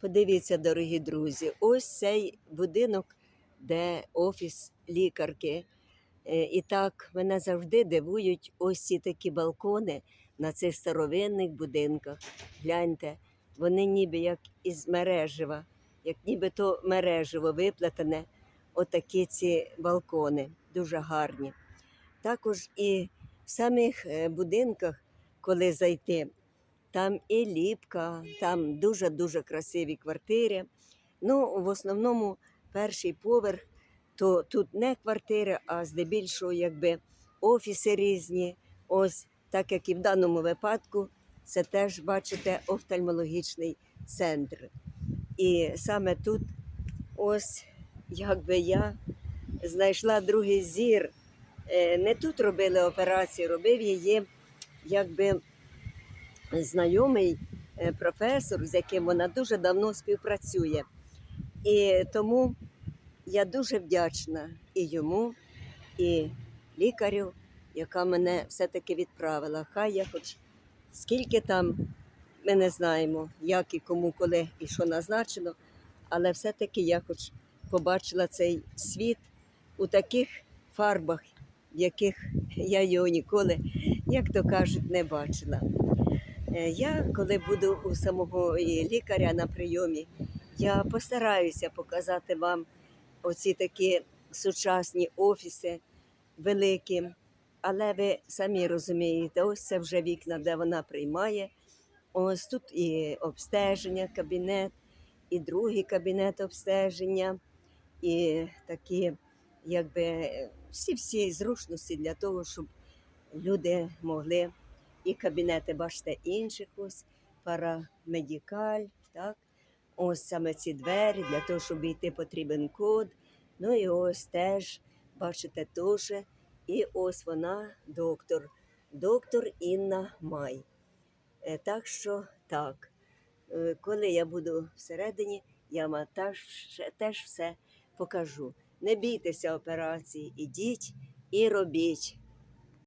Подивіться, дорогі друзі, ось цей будинок, де офіс лікарки. Е, І так мене завжди дивують ось ці такі балкони на цих старовинних будинках. Гляньте, вони ніби як із мережева, як ніби то мережево виплетене, отакі ці балкони, дуже гарні. Також і в самих е, будинках, коли зайти, там і ліпка, там дуже-дуже красиві квартири. Ну, в основному перший поверх, то тут не квартири, а здебільшого якби офіси різні. Ось так як і в даному випадку, це теж бачите офтальмологічний центр. І саме тут, ось якби я знайшла другий зір. Е, Не тут робили операцію, робив її якби знайомий е, професор, з яким вона дуже давно співпрацює. І тому я дуже вдячна і йому, і лікарю, яка мене все-таки відправила. Хай я хоч скільки там ми не знаємо, як і кому, коли і що назначено, але все-таки я хоч побачила цей світ у таких фарбах, в яких я його ніколи, як то кажуть, не бачила. Е, Я, коли буду у самого лікаря на прийомі, я постараюся показати вам оці такі сучасні офіси великі. Але ви самі розумієте, ось це вже вікна, де вона приймає. Ось тут і обстеження, кабінет, і другий кабінет обстеження, і такі, якби всі-всі зручності для того, щоб люди могли і кабінети, бачите, інших ось парамедикаль, так? Ось саме ці двері, для того, щоб війти, потрібен код. Ну і ось теж, бачите, теж. І ось вона, доктор, доктор Інна Май. Е, Так що так, Е, коли я буду всередині, я вам теж, теж все покажу. Не бійтеся операції, ідіть і робіть.